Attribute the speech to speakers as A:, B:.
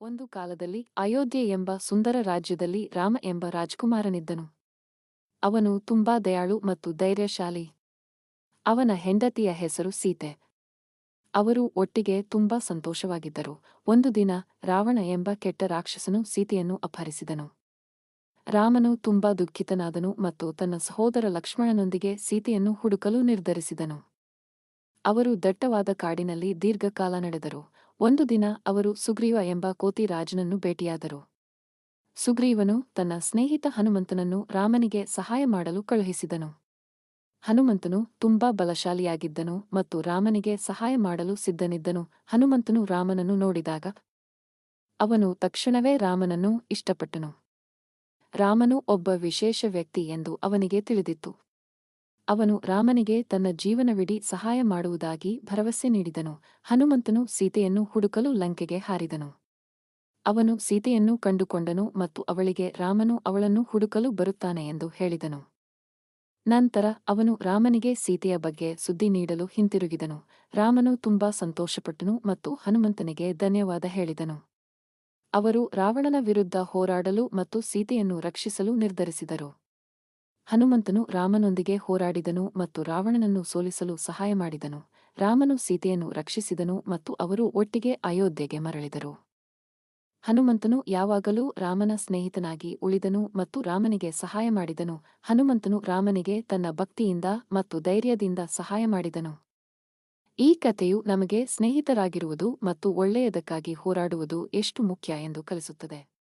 A: ಒಂದು ಕಾಲದಲ್ಲಿ ಅಯೋಧ್ಯೆ ಎಂಬ ಸುಂದರ ರಾಜ್ಯದಲ್ಲಿ ರಾಮ ಎಂಬ ರಾಜಕುಮಾರನಿದ್ದನು. ಅವನು ತುಂಬಾ ದಯಾಳು ಮತ್ತು ಧೈರ್ಯಶಾಲಿ. ಅವನ ಹೆಂಡತಿಯ ಹೆಸರು ಸೀತೆ. ಅವರು ಒಟ್ಟಿಗೆ ತುಂಬಾ ಸಂತೋಷವಾಗಿದ್ದರು. ಒಂದು ದಿನ ರಾವಣ ಎಂಬ ಕೆಟ್ಟ ರಾಕ್ಷಸನು ಸೀತೆಯನ್ನು ಅಪಹರಿಸಿದನು. ರಾಮನು ತುಂಬಾ ದುಃಖಿತನಾದನು ಮತ್ತು ತನ್ನ ಸಹೋದರ ಲಕ್ಷ್ಮಣನೊಂದಿಗೆ ಸೀತೆಯನ್ನು ಹುಡುಕಲು ನಿರ್ಧರಿಸಿದನು. ಅವರು ದಟ್ಟವಾದ ಕಾಡಿನಲ್ಲಿ ದೀರ್ಘಕಾಲ ನಡೆದರು. ಒಂದು ದಿನ ಅವರು ಸುಗ್ರೀವ ಎಂಬ ಕೋತಿ ರಾಜನನ್ನು ಭೇಟಿಯಾದರು. ಸುಗ್ರೀವನು ತನ್ನ ಸ್ನೇಹಿತ ಹನುಮಂತನನ್ನು ರಾಮನಿಗೆ ಸಹಾಯ ಮಾಡಲು ಕಳುಹಿಸಿದನು. ಹನುಮಂತನು ತುಂಬಾ ಬಲಶಾಲಿಯಾಗಿದ್ದನು ಮತ್ತು ರಾಮನಿಗೆ ಸಹಾಯ ಮಾಡಲು ಸಿದ್ಧನಿದ್ದನು. ಹನುಮಂತನು ರಾಮನನ್ನು ನೋಡಿದಾಗ ಅವನು ತಕ್ಷಣವೇ ರಾಮನನ್ನು ಇಷ್ಟಪಟ್ಟನು. ರಾಮನು ಒಬ್ಬ ವಿಶೇಷ ವ್ಯಕ್ತಿ ಎಂದು ಅವನಿಗೆ ತಿಳಿದಿತ್ತು. ಅವನು ರಾಮನಿಗೆ ತನ್ನ ಜೀವನವಿಡೀ ಸಹಾಯ ಮಾಡುವುದಾಗಿ ಭರವಸೆ ನೀಡಿದನು. ಹನುಮಂತನು ಸೀತೆಯನ್ನು ಹುಡುಕಲು ಲಂಕೆಗೆ ಹಾರಿದನು. ಅವನು ಸೀತೆಯನ್ನು ಕಂಡುಕೊಂಡನು ಮತ್ತು ಅವಳಿಗೆ ರಾಮನು ಅವಳನ್ನು ಹುಡುಕಲು ಬರುತ್ತಾನೆ ಎಂದು ಹೇಳಿದನು. ನಂತರ ಅವನು ರಾಮನಿಗೆ ಸೀತೆಯ ಬಗ್ಗೆ ಸುದ್ದಿ ನೀಡಲು ಹಿಂತಿರುಗಿದನು. ರಾಮನು ತುಂಬಾ ಸಂತೋಷಪಟ್ಟನು ಮತ್ತು ಹನುಮಂತನಿಗೆ ಧನ್ಯವಾದ ಹೇಳಿದನು. ಅವರು ರಾವಣನ ವಿರುದ್ಧ ಹೋರಾಡಲು ಮತ್ತು ಸೀತೆಯನ್ನು ರಕ್ಷಿಸಲು ನಿರ್ಧರಿಸಿದರು. ಹನುಮಂತನು ರಾಮನೊಂದಿಗೆ ಹೋರಾಡಿದನು ಮತ್ತು ರಾವಣನನ್ನು ಸೋಲಿಸಲು ಸಹಾಯ ಮಾಡಿದನು. ರಾಮನು ಸೀತೆಯನ್ನು ರಕ್ಷಿಸಿದನು ಮತ್ತು ಅವರು ಒಟ್ಟಿಗೆ ಅಯೋಧ್ಯೆಗೆ ಮರಳಿದರು. ಹನುಮಂತನು ಯಾವಾಗಲೂ ರಾಮನ ಸ್ನೇಹಿತನಾಗಿ ಉಳಿದನು ಮತ್ತು ರಾಮನಿಗೆ ಸಹಾಯ ಮಾಡಿದನು. ಹನುಮಂತನು ರಾಮನಿಗೆ ತನ್ನ ಭಕ್ತಿಯಿಂದ ಮತ್ತು ಧೈರ್ಯದಿಂದ ಸಹಾಯ ಮಾಡಿದನು. ಈ ಕಥೆಯು ನಮಗೆ ಸ್ನೇಹಿತರಾಗಿರುವುದು ಮತ್ತು ಒಳ್ಳೆಯದಕ್ಕಾಗಿ ಹೋರಾಡುವುದು ಎಷ್ಟು ಮುಖ್ಯ ಎಂದು ಕಲಿಸುತ್ತದೆ.